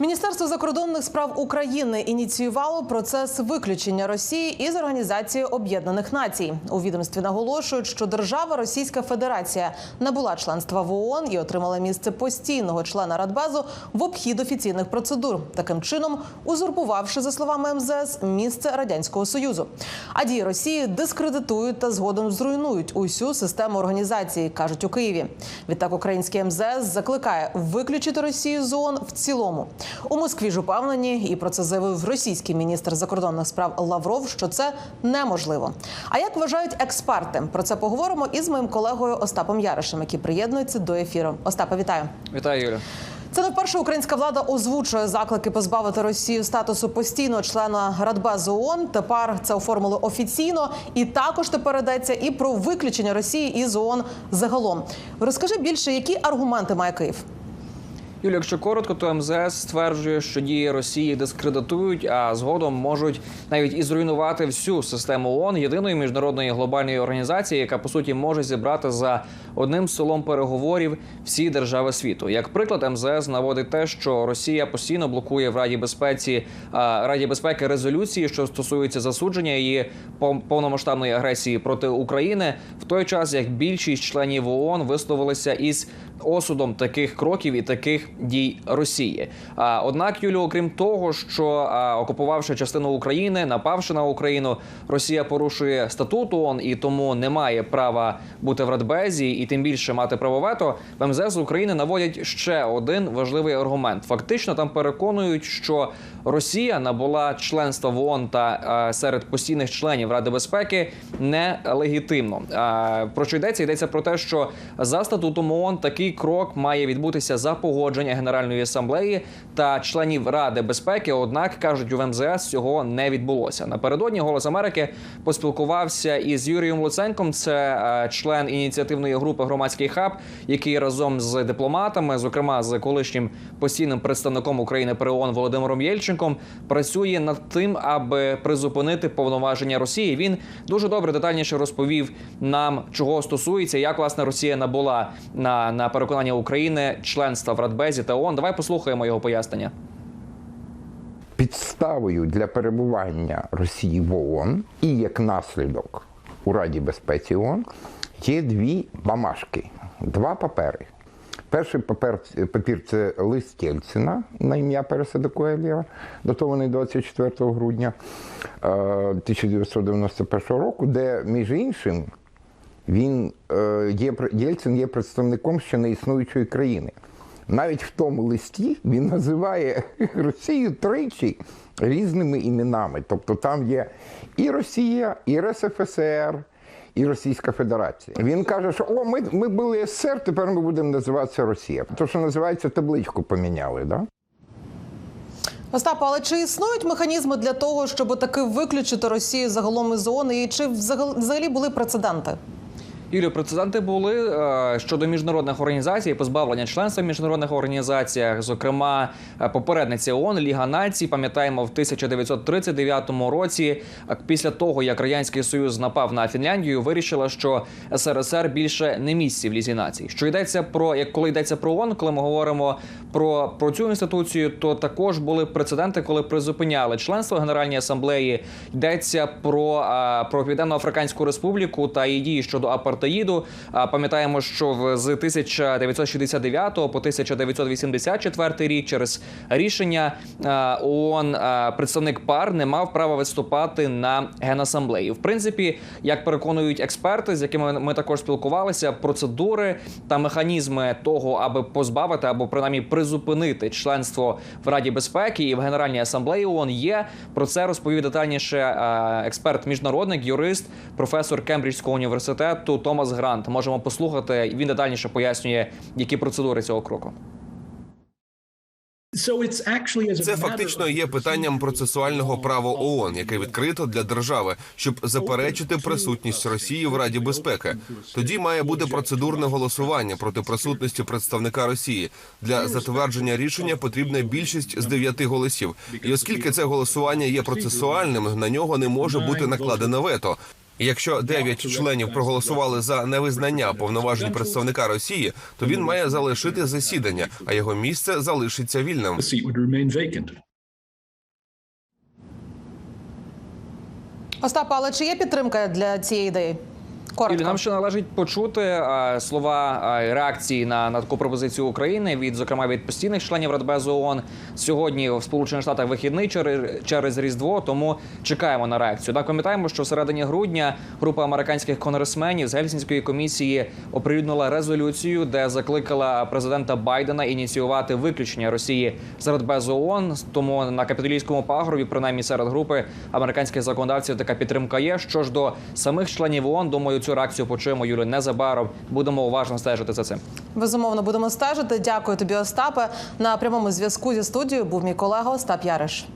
Міністерство закордонних справ України ініціювало процес виключення Росії із Організації Об'єднаних Націй. У відомстві наголошують, що держава Російська Федерація набула членства в ООН і отримала місце постійного члена Радбезу в обхід офіційних процедур, таким чином узурпувавши, за словами МЗС, місце радянського союзу. А дії Росії дискредитують та згодом зруйнують усю систему організації, кажуть у Києві. Відтак, український МЗС закликає виключити Росію з ООН в цілому. У Москві ж упевнені, і про це заявив російський міністр закордонних справ Лавров, що це неможливо. А як вважають експерти? Про це поговоримо із моїм колегою Остапом Яришем, який приєднується до ефіру. Остапа, вітаю. Вітаю, Юля. Це не вперше українська влада озвучує заклики позбавити Росію статусу постійного члена Радбезу ООН. Тепер це оформили офіційно, і також тепер йдеться і про виключення Росії із ООН загалом. Розкажи більше, які аргументи має Київ? Юля, якщо коротко, то МЗС стверджує, що дії Росії дискредитують, а згодом можуть навіть і зруйнувати всю систему ООН, єдиної міжнародної глобальної організації, яка по суті може зібрати за одним столом переговорів всі держави світу. Як приклад, МЗС наводить те, що Росія постійно блокує в Раді безпеці Раді безпеки резолюції, що стосуються засудження її пов- повномасштабної агресії проти України, в той час як більшість членів ООН висловилися із осудом таких кроків і таких дій Росії. А однак, Юлю, окрім того, що окупувавши частину України, напавши на Україну, Росія порушує статут ООН і тому не має права бути в Радбезі, і тим більше мати право вето. В МЗС України наводять ще один важливий аргумент. Фактично там переконують, що Росія набула членства в ООН та серед постійних членів Ради безпеки нелегітимно. Про що йдеться? Йдеться про те, що за статутом ООН такий крок має відбутися за погодження Генеральної асамблеї та членів Ради безпеки. Однак кажуть, у МЗС цього не відбулося. Напередодні голос Америки поспілкувався із Юрієм Луценком. Це е, член ініціативної групи громадський хаб, який разом з дипломатами, зокрема з колишнім постійним представником України при ООН Володимиром Єльченком, працює над тим, аби призупинити повноваження Росії. Він дуже добре детальніше розповів нам, чого стосується, як власне Росія набула на, на переконання України членства в Радбезі та ООН. Давай послухаємо його пояснення. Підставою для перебування Росії в ООН і як наслідок у Раді безпеці ООН є дві бамашки, два папери. Перший папер, папір це лист Єльцина на ім'я Переседокуелія, датований 24 грудня е, 1991 року, де, між іншим, він е, є Єльцин є представником ще неіснуючої країни. Навіть в тому листі він називає Росію тричі різними іменами. Тобто там є і Росія, і РСФСР, і Російська Федерація. Він каже, що о, ми, ми були СССР, тепер ми будемо називатися Росія. То, що називається, табличку поміняли. Да? Остапа, але чи існують механізми для того, щоб таки виключити Росію загалом із ООН? І чи взагал- взагалі були прецеденти? Юлію, прецеденти були е, щодо міжнародних організацій, позбавлення членства в міжнародних організаціях, зокрема е, попередниця ООН, Ліга Націй. Пам'ятаємо, в 1939 році, е, після того як радянський союз напав на Фінляндію, вирішила, що СРСР більше не місці в лізі націй. Що йдеться про як коли йдеться про ООН, коли ми говоримо про, про цю інституцію, то також були прецеденти, коли призупиняли членство Генеральній асамблеї. Йдеться про, про Південно-Африканську Республіку та її дії щодо апартеїду. Пам'ятаємо, що з 1969 по 1984 рік через рішення ООН представник пар не мав права виступати на генасамблеї. В принципі, як переконують експерти, з якими ми також спілкувалися, процедури та механізми того, аби позбавити або принаймні призупинити членство в Раді безпеки і в Генеральній асамблеї ООН є. Про це розповів детальніше експерт, міжнародник, юрист, професор Кембриджського університету Томас Грант. Можемо послухати. Він детальніше пояснює, які процедури цього кроку. Це фактично є питанням процесуального права ООН, яке відкрито для держави, щоб заперечити присутність Росії в Раді безпеки. Тоді має бути процедурне голосування проти присутності представника Росії. Для затвердження рішення потрібна більшість з дев'яти голосів. І оскільки це голосування є процесуальним, на нього не може бути накладено вето. І якщо дев'ять членів проголосували за невизнання повноважень представника Росії, то він має залишити засідання, а його місце залишиться вільним. Остапа, але чи є підтримка для цієї ідеї? Коротко. Юлі, нам ще належить почути е, слова е, реакції на, на таку пропозицію України від, зокрема, від постійних членів Радбезу ООН. Сьогодні в Сполучених Штатах вихідний через, через Різдво, тому чекаємо на реакцію. Так пам'ятаємо, що в середині грудня група американських конгресменів з Гельсінської комісії оприлюднила резолюцію, де закликала президента Байдена ініціювати виключення Росії з Радбезу ООН. Тому на капітолійському пагорбі, принаймні серед групи американських законодавців, така підтримка є. Що ж до самих членів ООН, думаю, цю реакцію почуємо Юлю незабаром. Будемо уважно стежити за цим. Безумовно, будемо стежити. Дякую тобі, Остапе. На прямому зв'язку зі студією був мій колега Остап Яриш.